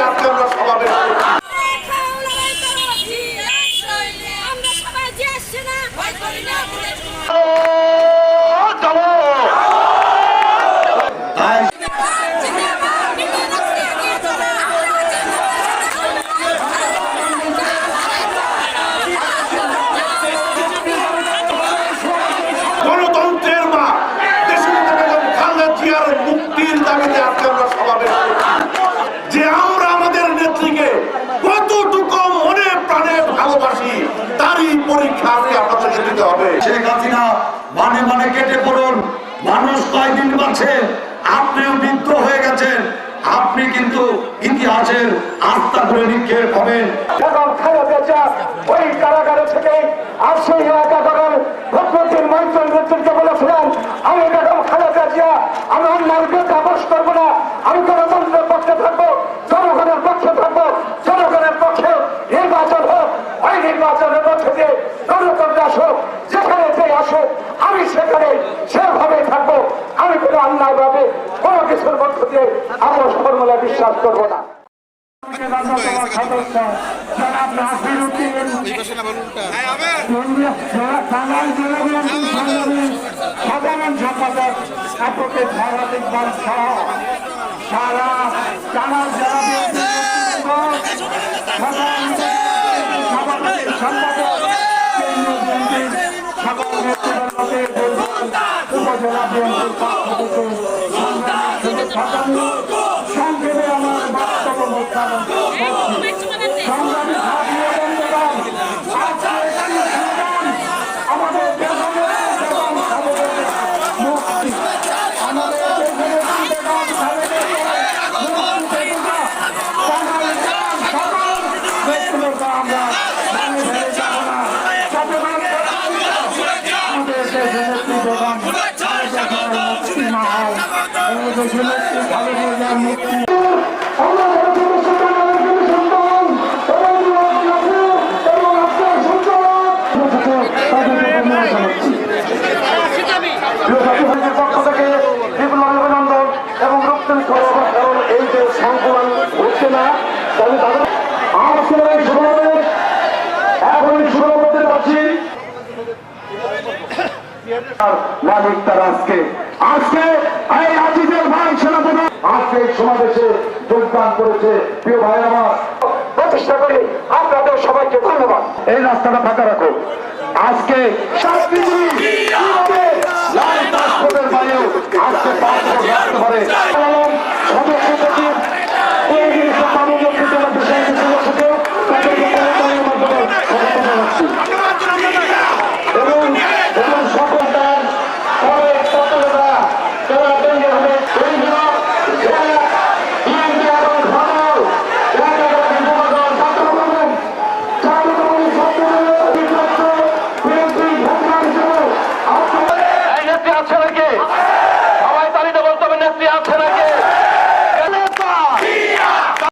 নিয়ে আজকে আমরা সমাবেশ করছি মুক্তির দাবিতে আজকে আমরা সমাবেশ শেখ হাসিনা মানে মানে কেটে পড়ুন। মানুষ কয়দিন বাঁচে? আপনিও বৃদ্ধ হয়ে গেছেন। আপনি কিন্তু ইতিহাসের আস্থা করে নিক্ষেপ হবেন। ওই কারাগারে থেকে আসি এলাকা আমি সেখানে সেভাবে থাকব। আমি কোনো অন্যায় ভাবে কোনো কিছুর মধ্য দিয়ে আমরা ফর্মুলা বিশ্বাস করব না। সাধারণ সম্পাদক অ্যাডভোকেট সম্পাদক সংগ্রামী সংক্ষেপে আমার বক্তব্য উত্থাপন সংগ্রামী সাথী এবং বন্ধুগণ, আজকে মালিক তার আজকে আজকে ভাই সেনাপতি আজকে এই সমাবেশে যোগদান করেছে প্রিয় ভাই আমার প্রতিষ্ঠা করে আপনাদের সবাইকে ধন্যবাদ এই রাস্তাটা ফাঁকা রাখো আজকে পাসপোর্ট রাখতে পারে আছে নাকি